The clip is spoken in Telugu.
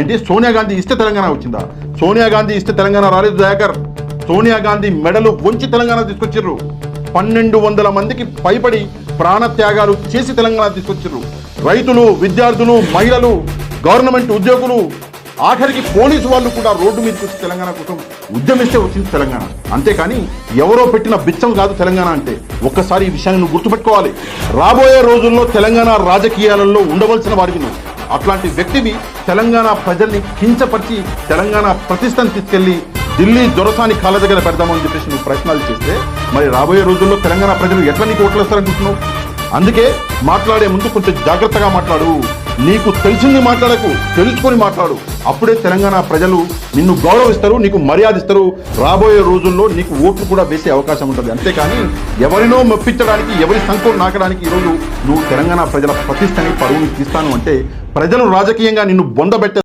ఏంటి? సోనియా గాంధీ ఇస్తే తెలంగాణ వచ్చిందా? సోనియా గాంధీ ఇస్తే తెలంగాణ రాలేదు దయాకర్. సోనియా గాంధీ మెడలు వంచి తెలంగాణ తీసుకొచ్చిర్రు. పన్నెండు వందల మందికి పైబడి ప్రాణత్యాగాలు చేసి తెలంగాణ తీసుకొచ్చిర్రు. రైతులు విద్యార్థులు మహిళలు గవర్నమెంట్ ఉద్యోగులు ఆఖరికి పోలీసు వాళ్ళు కూడా రోడ్డు మీదకి వచ్చి తెలంగాణ కోసం ఉద్యమిస్తే వచ్చింది తెలంగాణ. అంతేకాని ఎవరో పెట్టిన బిచ్చం కాదు తెలంగాణ అంటే. ఒక్కసారి ఈ విషయాన్ని గుర్తుపెట్టుకోవాలి. రాబోయే రోజుల్లో తెలంగాణ రాజకీయాలలో ఉండవలసిన వారికి నువ్వు. అట్లాంటి వ్యక్తివి తెలంగాణ ప్రజల్ని కించపరిచి తెలంగాణ ప్రతిష్టను తీసుకెళ్ళి ఢిల్లీ దొరసాని కాళ్ళ దగ్గర పెడదామని చెప్పేసి నువ్వు ప్రయత్నాలు చేస్తే మరి రాబోయే రోజుల్లో తెలంగాణ ప్రజలు ఎట్లా నీకు ఓట్లేస్తారనుకుంటున్నావు? అందుకే మాట్లాడే ముందు కొంచెం జాగ్రత్తగా మాట్లాడు. నీకు తెలిసింది మాట్లాడకు తెలుసుకొని మాట్లాడు. అప్పుడే తెలంగాణ ప్రజలు నిన్ను గౌరవిస్తారు నీకు మర్యాద ఇస్తారు రాబోయే రోజుల్లో నీకు ఓట్లు కూడా వేసే అవకాశం ఉంటుంది. అంతేకాని ఎవరినో మెప్పించడానికి ఎవరి సంఖ్య నాకడానికి ఈరోజు నువ్వు తెలంగాణ ప్రజల ప్రతిష్టని పరువుని తీస్తాను అంటే ప్రజలు రాజకీయంగా నిన్ను బొందబెట్టే